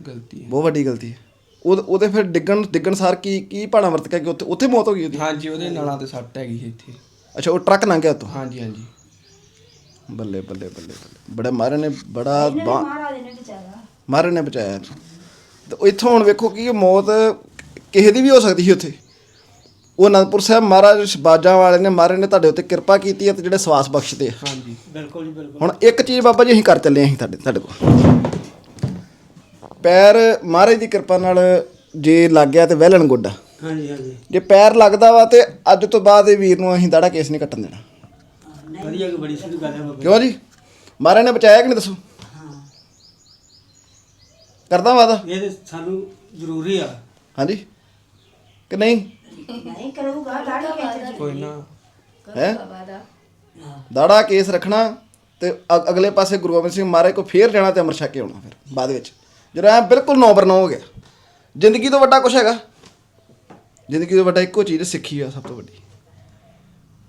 ਗਲਤੀ ਹੈ। ਬਹੁਤ ਵੱਡੀ ਗਲਤੀ ਹੈ। ਉਹ ਉਹਦੇ ਫਿਰ ਡਿੱਗਣ ਡਿੱਗਣ ਸਾਰ ਕੀ ਕੀ ਭਾਣਾ ਵਰਤ ਕੇ ਉੱਥੇ ਉੱਥੇ ਮੌਤ ਹੋ ਗਈ ਉਹਦੀ? ਹਾਂਜੀ ਉਹਦੇ ਨਾਲਾਂ ਤੇ ਸੱਟ ਹੈਗੀ ਸੀ ਇੱਥੇ। ਅੱਛਾ ਉਹ ਟਰੱਕ ਲੰਘ ਗਿਆ ਉੱਤੋਂ ਹਾਂਜੀ ਹਾਂਜੀ। ਬੱਲੇ ਬੱਲੇ ਬੱਲੇ ਬੱਲੇ। ਬੜਾ ਮਾਰੇ ਨੇ ਬੜਾ ਬਾ- ਮਹਾਰਾਜ ਨੇ ਵਿਚਾਰਾ ਮਾਰੇ ਨੇ ਬਚਾਇਆ। ਇਹਨੂੰ। ਤੇ ਇੱਥੋਂ ਹੁਣ ਵੇਖੋ ਕਿ ਇਹ ਮੌਤ ਕਿਸੇ ਦੀ ਵੀ ਹੋ ਸਕਦੀ ਸੀ ਉੱਥੇ। ਉਹ ਅਨੰਦਪੁਰ ਸਾਹਿਬ ਮਹਾਰਾਜ ਬਾਜਾਂ ਵਾਲੇ ਨੇ ਮਾਰੇ ਨੇ ਤੁਹਾਡੇ ਉੱਤੇ ਕਿਰਪਾ ਕੀਤੀ ਹੈ ਤੇ ਜਿਹੜੇ ਸਵਾਸ ਬਖਸ਼ਦੇ ਆ। ਹਾਂਜੀ। ਬਿਲਕੁਲ ਜੀ ਬਿਲਕੁਲ। ਹੁਣ ਇੱਕ ਚੀਜ਼ ਬਾਬਾ ਜੀ ਅਸੀਂ ਕਰ ਚੱਲੇ ਅਸੀਂ ਤੁਹਾਡੇ ਤੁਹਾਡੇ ਕੋਲ। ਪੈਰ ਮਹਾਰਾਜ ਦੀ ਕਿਰਪਾ ਨਾਲ ਜੇ ਲੱਗ ਗਿਆ ਤੇ ਵਹਿਲਣ ਗੁੱਡਾ। ਹਾਂਜੀ ਹਾਂਜੀ। ਜੇ ਪੈਰ ਲੱਗਦਾ ਵਾ ਤੇ ਅੱਜ ਤੋਂ ਬਾਅਦ ਇਹ ਵੀਰ ਨੂੰ ਅਸੀਂ ਦਾੜਾ ਕੇਸ ਨਹੀਂ ਕੱਟਣ ਦੇਣਾ। ਵਧੀਆ ਕਿ ਬੜੀ ਸ਼ੁਰੂ ਗੱਲ ਹੈ ਬਾਬਾ ਕਿਉਂ ਜੀ? ਮਹਾਰਾਜ ਨੇ ਬਚਾਇਆ ਕਿ ਨਹੀਂ ਦੱਸੋ? ਹਾਂ। ਕਰਦਾ ਵਾਦਾ ਇਹ ਤੇ ਸਾਨੂੰ ਜ਼ਰੂਰੀ ਆ। ਹਾਂਜੀ? ਕਿ ਨਹੀਂ? ਨਹੀਂ ਕਰੂਗਾ ਦਾੜੀ ਵਿੱਚ ਕੋਈ ਨਾ। ਹੈ? ਦਾੜਾ ਕੇਸ ਰੱਖਣਾ ਤੇ ਅ- ਅਗਲੇ ਪਾਸੇ ਗੁਰੂ ਗੋਬਿੰਦ ਸਿੰਘ ਮਹਾਰਾਜ ਕੋ ਫੇਰ ਜਾਣਾ ਤੇ ਅਮਰ ਛਕ ਕੇ ਆਉਣਾ ਫਿਰ ਬਾਅਦ ਵਿੱਚ। ਜਦੋਂ ਐ ਬਿਲਕੁਲ ਨੌਬਰ ਨੌ ਹੋ ਗਿਆ। ਜ਼ਿੰਦਗੀ ਤੋਂ ਵੱਡਾ ਕੁਛ ਹੈਗਾ। ਜ਼ਿੰਦਗੀ ਤੋਂ ਵੱਡਾ ਇੱਕੋ ਚੀਜ਼ ਸਿੱਖੀ ਆ ਸਭ ਤੋਂ ਵੱਡੀ।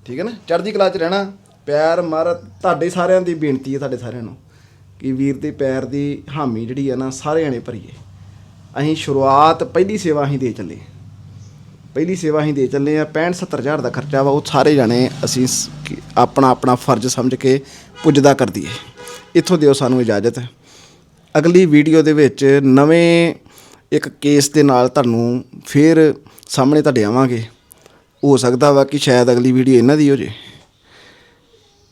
ਠੀਕ ਹੈ ਨਾ? ਚੜ੍ਹਦੀ ਕਲਾ 'ਚ ਰਹਿਣਾ। ਪੈਰ ਮਰ, ਤੁਹਾਡੇ ਸਾਰਿਆਂ ਦੀ ਬੇਨਤੀ ਹੈ ਤੁਹਾਡੇ ਸਾਰਿਆਂ ਨੂੰ ਕਿ ਵੀਰ ਦੇ ਪੈਰ ਦੀ ਹਾਮੀ ਜਿਹੜੀ ਆ ਨਾ ਸਾਰੇ ਜਣੇ ਭਰੀਏ ਅਸੀਂ ਸ਼ੁਰੂਆਤ ਪਹਿਲੀ ਸੇਵਾ ਹੀ ਦੇ ਚੱਲੇ ਪਹਿਲੀ ਸੇਵਾ ਹੀ ਦੇ ਚੱਲੇ ਆ 65 70 ਹਜ਼ਾਰ ਦਾ ਖਰਚਾ ਵਾ, ਉਹ ਸਾਰੇ ਜਾਣੇ ਅਸੀਂ ਆਪਣਾ ਆਪਣਾ ਫਰਜ਼ ਸਮਝ ਕੇ ਪੁੱਜਦਾ ਕਰ ਦਈਏ ਇੱਥੋਂ ਦਿਓ ਸਾਨੂੰ ਇਜਾਜ਼ਤ। ਅਗਲੀ ਵੀਡੀਓ ਦੇ ਵਿੱਚ ਨਵੇਂ ਇੱਕ ਕੇਸ ਦੇ ਨਾਲ ਤੁਹਾਨੂੰ ਫੇਰ ਸਾਹਮਣੇ ਤੁਹਾਡੇ ਆਵਾਂਗੇ। ਹੋ ਸਕਦਾ ਵਾ ਕਿ ਸ਼ਾਇਦ ਅਗਲੀ ਵੀਡੀਓ ਇਹਨਾਂ ਦੀ ਹੋ ਜੇ।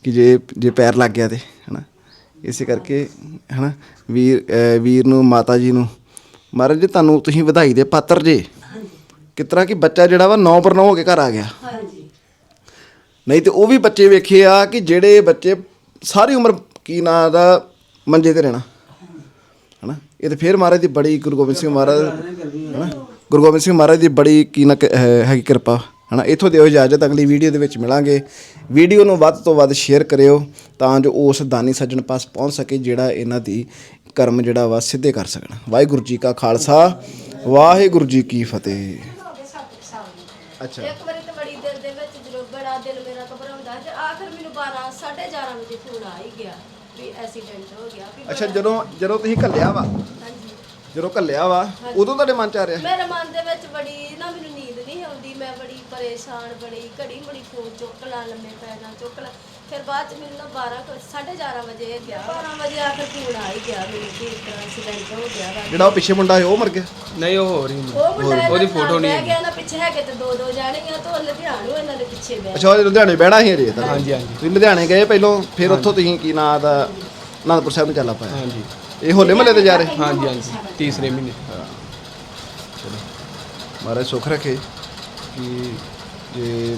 ਕਿ ਜੇ ਜੇ ਪੈਰ ਲੱਗ ਗਿਆ ਤੇ ਹਨਾ? ਇਸੇ ਕਰਕੇ ਹਨਾ? ਵੀਰ ਵੀਰ ਨੂੰ ਮਾਤਾ ਜੀ ਨੂੰ ਮਹਾਰਾਜ ਜੀ ਤੁਹਾਨੂੰ ਤੁਸੀਂ ਵਧਾਈ ਦੇ ਪਾਤਰ ਜੇ। ਤਰ੍ਹਾਂ ਕਿ ਬੱਚਾ ਜਿਹੜਾ ਵਾ 9 ਪਰ 9 ਹੋ ਕੇ ਘਰ ਆ ਗਿਆ। ਹਾਂਜੀ। ਨਹੀਂ ਤੇ ਉਹ ਵੀ ਬੱਚੇ ਵੇਖੇ ਆ ਕਿ ਜਿਹੜੇ ਬੱਚੇ ਸਾਰੀ ਉਮਰ ਕੀ ਨਾਂ ਦਾ ਮੰਜੇ ਤੇ ਰਹਿਣਾ। ਹਨਾ? ਇਹ ਤੇ ਫੇਰ ਮਹਾਰਾਜ ਦੀ ਬੜੀ ਗੁਰੂ ਗੋਬਿੰਦ ਸਿੰਘ ਮਹਾਰਾਜ ਹਨਾ? ਗੁਰੂ ਗੋਬਿੰਦ ਸਿੰਘ ਮਹਾਰਾਜ ਦੀ ਬੜੀ ਕੀ ਨਾ ਹੈਗੀ ਕਿਰਪਾ। ਹਨਾ? ਇੱਥੋਂ ਦਿਓ ਇਜਾਜ਼ਤ ਅਗਲੀ ਵੀਡੀਓ ਦੇ ਵਿੱਚ ਮਿਲਾਂਗੇ। ਵੀਡੀਓ ਨੂੰ ਵੱਧ ਤੋਂ ਵੱਧ ਸ਼ੇਅਰ ਕਰਿਓ ਤਾਂ ਜੋ ਉਸ ਦਾਨੀ ਸੱਜਣ ਪਾਸ ਪਹੁੰਚ ਸਕੇ ਜਿਹੜਾ ਇਹਨਾਂ ਦੀ ਕਰਮ ਜਿਹੜਾ ਵਾ ਸਿੱਧੇ ਕਰ ਸਕਣ। ਵਾਹਿਗੁਰੂ ਜੀ ਕਾ ਖਾਲਸਾ ਵਾਹਿਗੁਰੂ ਜੀ ਕੀ ਫਤਿਹ। ਅੱਛਾ। ਇੱਕ ਵਾਰੀ ਤੇ ਬੜੀ ਦਿਲ ਦੇ ਵਿੱਚ ਜਦੋਂ ਬੜਾ ਦਿਲ ਮੇਰਾ ਘਬਰਾਉਂਦਾ ਤੇ ਆਖਰ ਮੈਨੂੰ 12 11:30 ਵਜੇ ਫੋਨ ਆ ਹੀ ਗਿਆ ਵੀ ਐਕਸੀਡੈਂਟ ਹੋ ਗਿਆ ਵੀ ਅੱਛਾ ਜਦੋਂ ਜਦੋਂ ਤੁਸੀਂ ਘੱਲਿਆ ਵਾ? ਜਦੋਂ ਘੱਲਿਆ ਵਾ ਉਦੋਂ ਤੁਹਾਡੇ ਮਨ ਚ ਆ ਰਿਹਾ? ਮੇਰੇ ਮਨ ਦੇ ਵਿੱਚ ਬੜੀ ਨਾ ਮੈਨੂੰ ਨੀਂਦ ਨਹੀਂ ਆਉਂਦੀ ਮੈਂ ਬੜੀ ਪਰੇਸ਼ਾਨ ਬੜੀ ਘੜੀ ਬੜੀ ਫੋਨ ਚੁੱਕ ਲਾ ਲੰਮੇ ਪੈ ਜਾ ਚੁੱਕ ਲਾ। ਫਿਰ ਬਾਅਦ ਚ ਮੈਨੂੰ ਨਾ 12 ਕੁ- ਸਾਢੇ 11:30 ਵਜੇ ਗਿਆ। 12 ਵਜੇ ਆਖਰ ਫੋਨ ਆ ਹੀ ਗਿਆ ਮੈਨੂੰ ਕਿ ਇਸ ਤਰ੍ਹਾਂ ਐਕਸੀਡੈਂਟ ਹੋ ਗਿਆ ਵਾ। ਜਿਹੜਾ ਉਹ ਪਿੱਛੇ ਮੁੰਡਾ ਸੀ ਉਹ ਮਰ ਗਿਆ? ਨਹੀਂ ਉਹ ਹੋ ਰਹੀ ਨਹੀਂ ਉਹ ਮੁੰਡਾ ਉਹਦੀ ਨਾਲ ਨਹੀਂ ਬਹਿ ਗਿਆ ਨਾ ਪਿੱਛੇ ਹੈਗੇ ਤੇ ਦੋ ਦੋ ਜਾਣੀਆਂ ਤੋਂ ਲੁਧਿਆਣੋਂ ਇਹਨਾਂ ਦੇ ਪਿੱਛੇ ਬਹਿ ਅੱਛਾ ਉਹ ਲੁਧਿਆਣੇ ਬਹਿਣਾ ਸੀ ਅਜੇ ਤਾਂ ਹਾਂਜੀ ਹਾਂਜੀ। ਤੁਸੀਂ ਲੁਧਿਆਣੇ ਗਏ ਪਹਿਲੋਂ ਫਿਰ ਉੱਥੋਂ ਤੁਸੀਂ ਕੀ ਨਾਂ ਦਾ ਅਨੰਦਪੁਰ ਸਾਹਿਬ ਨੂੰ ਚੱਲਾ ਪਾਇਆ ਹਾਂਜੀ। ਇਹ ਹੋਲੇ ਮਹੱਲੇ ਤੇ ਜਾ ਰਹੇ? ਹਾਂਜੀ ਹਾਂਜੀ। ਤੀਸਰੇ ਮਹੀਨੇ। ਮਹਾਰਾਜ ਸੁੱਖ ਰੱਖੇ ਕਿ ਜੇ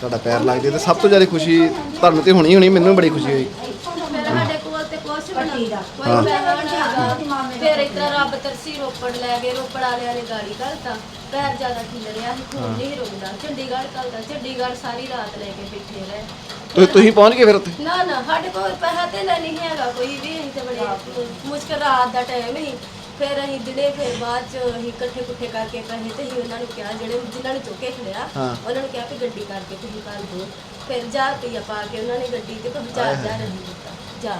ਤੁਹਾਡਾ ਪੈਰ ਲੱਗ ਜੇ ਤਾਂ ਸਭ ਤੋਂ ਜ਼ਿਆਦਾ ਖੁਸ਼ੀ ਤੁਹਾਨੂੰ ਤੇ ਹੋਣੀ ਹੋਣੀ ਮੈਨੂੰ ਵੀ ਬੜੀ ਖੁਸ਼ੀ ਹੋਈ। ਕੁਛ ਵੀ। ਨਹੀਂ ਕੋਈ ਪੈਸਾ ਨਹੀਂ ਹੈਗਾ ਫਿਰ ਇਤਰਾ ਰੱਬ ਤਰਸੀ ਰੋਪੜ ਲੈ ਗਏ ਰੋਪੜ ਵਾਲਿਆਂ ਨੇ ਗਾੜੀ ਘਲਤਾ। ਪੈਰ ਜ਼ਿਆਦਾ ਖਿਲ ਰਿਹਾ ਸੀ ਖੂਨ ਨਹੀਂ ਰੁਕਦਾ। ਚੰਡੀਗੜ੍ਹ ਘਲਦਾ ਚੰਡੀਗੜ੍ਹ ਸਾਰੀ ਰਾਤ ਲੈ ਕੇ ਬੈਠੇ ਰਹੇ। ਤੁਸੀਂ ਤੁਸੀਂ ਪਹੁੰਚ ਗਏ ਫਿਰ ਉੱਥੇ? ਨਾ ਨਾ ਸਾਡੇ ਕੋਲ ਪੈਸਾ ਤੇ ਨਹੀਂ ਹੈਗਾ ਕੋਈ ਵੀ। ਅਸੀਂ ਤੇ ਬੜੇ ਮੁਸ਼ਕਲ ਰਾਤ ਦਾ ਟਾਈਮ ਹੀ ਫਿਰ ਅਸੀਂ ਦਿਨੇ ਫਿਰ ਬਾਅਦ ਚ ਅਸੀਂ ਇਕੱਠੇ ਕੁੱਠੇ ਕਰਕੇ ਪੈਸੇ ਤੇ ਅਸੀਂ ਉਹਨਾਂ ਨੂੰ ਕਿਹਾ ਜਿਹੜੇ ਜਿਨ੍ਹਾਂ ਨੇ ਚੁੱਕੇ ਖੜਿਆ ਹਾਂ। ਉਹਨਾਂ ਨੂੰ ਕਿਹਾ ਕਿ ਗੱਡੀ ਕਰਕੇ ਤੁਸੀਂ ਕਰ ਦਿਓ ਫਿਰ 1000 ਰੁਪਇਆ ਪਾ ਕੇ ਉਹਨਾਂ ਨੇ ਗੱਡੀ ਤੇ ਕੋਈ 4000 ਅਸੀਂ ਦਿੱਤਾ ਜਾ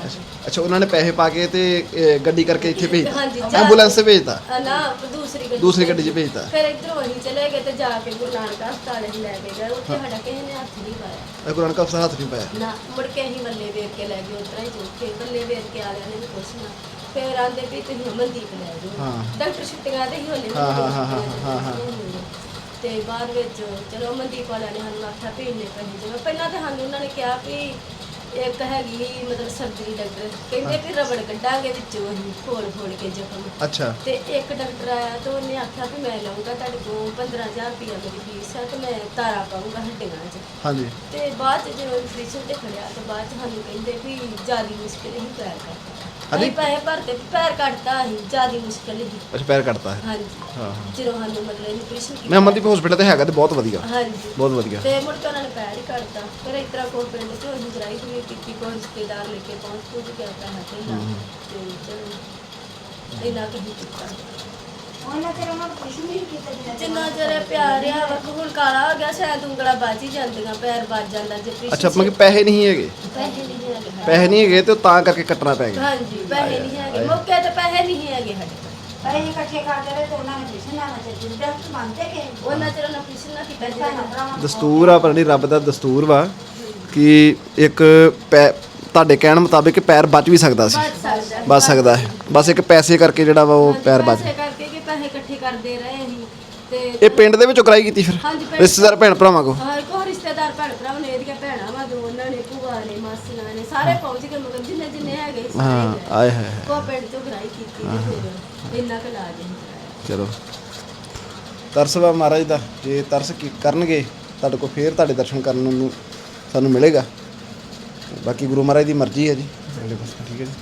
ਅੱਛਾ ਉਹਨਾਂ ਨੇ ਪੈਸੇ ਪਾ ਕੇ ਤੇ ਇਹ, ਗੱਡੀ ਕਰਕੇ ਇੱਥੇ ਭੇਜਤਾ ਜਾ- ਐਂਬੂਲੈਂਸ ਤੇ ਭੇਜਤਾ ਨਾ ਦੂਸਰੀ ਗੱਡੀ ਦੂਸਰੀ ਗੱਡੀ 'ਚ ਭੇਜਤਾ ਫਿਰ ਇਧਰੋਂ ਅਸੀਂ ਚਲੇ ਗਏ ਤੇ ਜਾ ਕੇ ਗੁਰੂ ਨਾਨਕ ਹਸਪਤਾਲ ਅਸੀਂ ਲੈ ਕੇ ਗਏ। ਉੱਥੇ ਸਾਡਾ ਕਿਸੇ ਨੇ ਹੱਥ ਨਹੀਂ ਪਾਇਆ। ਇਹ ਗੁਰੂ ਨਾਨਕ ਸਾਹਿਬ ਹੱਥ ਨਹੀਂ ਪਾਇਆ? ਨਾ ਮੁੜ ਕੇ ਅਸੀਂ ਬੱਲੇ ਵੇਖ ਕੇ ਲੈ ਗਏ ਉਤਰਾ ਹੀ ਚੁੱਕ ਕੇ ਬੱਲੇ ਵੇਖ ਕੇ ਆਲਿਆਂ ਨੇ ਵੀ ਕੁਛ ਨਾ ਫਿਰ ਆਂਦੇ ਵੀ ਤੁਸੀਂ ਅਮਨਦੀਪ ਲੈ ਜਾਓ। ਹਾਂ। ਡਾਕਟਰ ਛੁੱਟੀਆਂ ਦੇ ਹੀ ਹੋਲੇ ਹਾਂ, ਹਾਂ, ਹਾਂ, ਹਾਂ, ਹਾਂ, ਹਾਂ। ਤੇ ਬਾਅਦ ਵਿੱਚ ਚਲੋ ਅਮਨਦੀਪ ਵਾਲਿਆਂ ਨੇ ਸਾਨੂੰ ਆਖਿਆ ਵੀ ਇੰਨੇ ਪੈਸੇ ਪਹਿਲਾਂ ਤਾਂ ਸਾਨੂੰ ਉਹਨਾਂ ਨੇ ਕਿਹਾ ਵੀ ਇੱਕ ਹੈਗੀ ਮਤਲਬ ਸਰਜਰੀ ਡਾਕਟਰ ਕਹਿੰਦੇ ਵੀ ਰਬੜ ਕੱਢਾਂਗੇ ਵਿੱਚੋਂ ਅਸੀਂ ਫੋੜ ਫੋੜ ਕੇ ਜ਼ਖਮ। ਅੱਛਾ। ਤੇ ਇੱਕ ਡਾਕਟਰ ਆਇਆ ਤੇ ਉਹਨੇ ਆਖਿਆ ਵੀ ਮੈਂ ਲਵਾਂਗਾ ਤੁਹਾਡੇ ਕੋਲ 15000 ਰੁਪਇਆ ਮੇਰੀ ਫੀਸ ਹੈ ਤੇ ਮੈਂ ਤਾਰਾ ਪਾਉਂਗਾ ਹੱਡੀਆਂ 'ਚ। ਹਾਂਜੀ। ਤੇ ਬਾਅਦ ਚ ਜਦੋਂ ਇੰਫੈਕਸ਼ਨ ਤੇ ਖੜਿਆ ਤੇ ਬਾਅਦ ਚ ਸਾਨੂੰ ਕਹਿੰਦੇ ਵੀ ਜਿਆਦੀ ਮੁਸ਼ਕਿਲ ਹੀ ਕੱਟਦਾ ਹਾਂਜੀ? ਅਸੀਂ ਪੈਸੇ ਭਰਤੇ ਪੈਰ ਕੱਟਦਾ ਅਸੀਂ ਜਿਆਦੀ ਮੁਸ਼ਕਿਲ ਹੀ। ਅੱਛਾ ਪੈਰ ਕੱਟਤਾ ਹੈ ਹਾਂਜੀ। ਹਾਂ ਹਾਂ। ਜਦੋਂ ਸਾਨੂੰ ਮਤਲਬ ਇਨਫੈਕਸ਼ਨ ਮੈਂ ਅਮਨਦੀਪ ਹਸਪੀਟਲ ਤੇ ਹੈਗਾ ਤੇ ਬਹੁਤ ਵਧੀਆ। ਹਾਂਜੀ। ਬਹੁਤ ਵਧੀਆ। ਤੇ ਮੁੜ ਕੇ ਉਹਨਾਂ ਨੇ ਪੈਰ ਹੀ ਕੱਟਦਾ ਫਿਰ ਇਸ ਤਰ੍ਹਾਂ ਕੋਈ ਪਿੰਡ ਚ ਅਸੀਂ ਜਰਾਈ ਵੀ ਕੀਤੀ ਕੋਈ ਰਿਸ਼ਤੇਦਾਰ ਲੈ ਕੇ ਪਹੁੰਚ ਪੁੱਜ ਗਿਆ ਪੈਸਾ ਤੇ ਤੇ ਚਲੋ ਇੰਨਾ ਕੁ ਹੀ ਕੀਤਾ। ਉਹਨਾਂ ਤੇ ਉਹਨਾਂ ਨੂੰ ਕੁਛ ਵੀ ਨਹੀਂ ਕੀਤਾ ਜਿੰਨਾ ਚਿਰ ਜਿੰਨਾ ਇਹ ਪਿਆਰ ਆ ਵਕ ਹੁਣ ਕਾਲਾ ਹੋ ਗਿਆ ਸ਼ਾਇਦ ਉਂਗਲਾ ਹੀ ਜਾਂਦੀਆਂ ਪੈਰ ਵੱਜ ਜਾਂਦਾ ਜੇ ਪਿੱਛੇ ਅੱਛਾ ਮਤਲਬ ਕਿ ਪੈਸੇ ਨਹੀਂ ਹੈਗੇ? ਪੈਸੇ ਨਹੀਂ ਹੈਗੇ ਪੈਸੇ ਨਹੀਂ ਹੈਗੇ ਤੇ ਤਾਂ ਕਰਕੇ ਕੱਟਣਾ ਪੈ ਗਿਆ। ਹਾਂਜੀ ਪੈਸੇ ਨਹੀਂ ਹੈਗੇ। ਮੌਕੇ ਤੇ ਪੈਸੇ ਨਹੀਂ ਹੈਗੇ ਸਾਡੇ ਕੋਲ। ਪੈਸੇ ਇਕੱਠੇ ਕਰਦੇ ਰਹੇ ਤੇ ਉਹਨਾਂ ਨੇ ਕੁਛ ਨਾ ਨਾ ਤੇ ਡਾਕਟਰ ਮੰਨਦੇ ਕਿ ਉਹਨਾਂ ਚਿਰ ਉਹਨਾਂ ਪਿੱਛੇ ਨਾ ਕੀਤਾ ਭੈਣਾਂ ਜਿਹੜਾ ਭਰਾਵਾਂ ਨੂੰ ਦਸਤੂਰ ਆ ਪਰ ਨਹੀਂ ਰੱਬ ਦਾ ਦਸਤੂਰ ਵਾ ਕਿ ਇੱਕ ਪੈ ਤੁਹਾਡੇ ਕਹਿਣ ਮੁਤਾਬਿਕ ਪੈਰ ਬਚ ਵੀ ਸਕਦਾ ਸੀ। ਬਚ ਸਕਦਾ ਬਚ ਸਕਦਾ ਹੈ ਬਸ ਇੱਕ ਪੈਸੇ ਕਰਕੇ ਜਿਹੜਾ ਵਾ ਉਹ ਪੈਰ ਬਚ ਪੈਸੇ ਕਰਕੇ ਕਿ ਪੈਸੇ ਇਕੱਠੇ ਕਰਦੇ ਰਹੇ ਅਸੀਂ ਤੇ ਇਹ ਪਿੰਡ ਦੇ ਵਿੱਚੋਂ ਕਰਾਈ ਕੀਤੀ ਫਿਰ? ਹਾਂਜੀ ਪਿੰਡ- ਰਿਸ਼ਤੇਦਾਰ ਭੈਣ ਭਰਾਵਾਂ ਕੋ ਹਾਂ ਕੋ ਰਿਸ਼ਤੇਦਾਰ ਭੈਣ ਭਰਾ ਨੇ ਇਹਦੀਆਂ ਭੈਣਾਂ ਵਾ ਦੋ ਉਹਨਾਂ ਨੇ ਭੂਆ ਨੇ ਮਾਸੀਆਂ ਨੇ ਸਾਰੇ ਪਹੁੰਚ ਕੇ ਮਗਰ ਜਿੰਨੇ ਜਿੰਨੇ ਹੈਗੇ ਸੀ ਸਾਰੇ ਹਾਂ ਗਏ। ਆਏ ਹੈ। ਕੋ ਪਿੰਡ ਚੋਂ ਗਰਾਈ ਕੀਤੀ ਤੇ ਫਿਰ ਇੰਨਾ ਕੁ ਅਸੀਂ ਕਰਾਇਆ। ਚਲੋ। ਤਰਸ ਵਾ ਮਹਾਰਾਜ ਦਾ ਜੇ ਤਰਸ ਕੀ ਕਰਨਗੇ ਤੁਹਾਡੇ ਕੋਲ ਫੇਰ ਤੁਹਾਡੇ ਦਰਸ਼ਨ ਕਰਨ ਨੂੰ ਸਾਨੂੰ ਮਿਲੇਗਾ। ਬਾਕੀ ਗੁਰੂ ਮਹਾਰਾਜ ਦੀ ਮਰਜ਼ੀ ਹੈ ਜੀ। ਅਗਲੇ ਪਾਸੇ ਠੀਕ ਹੈ ਜੀ।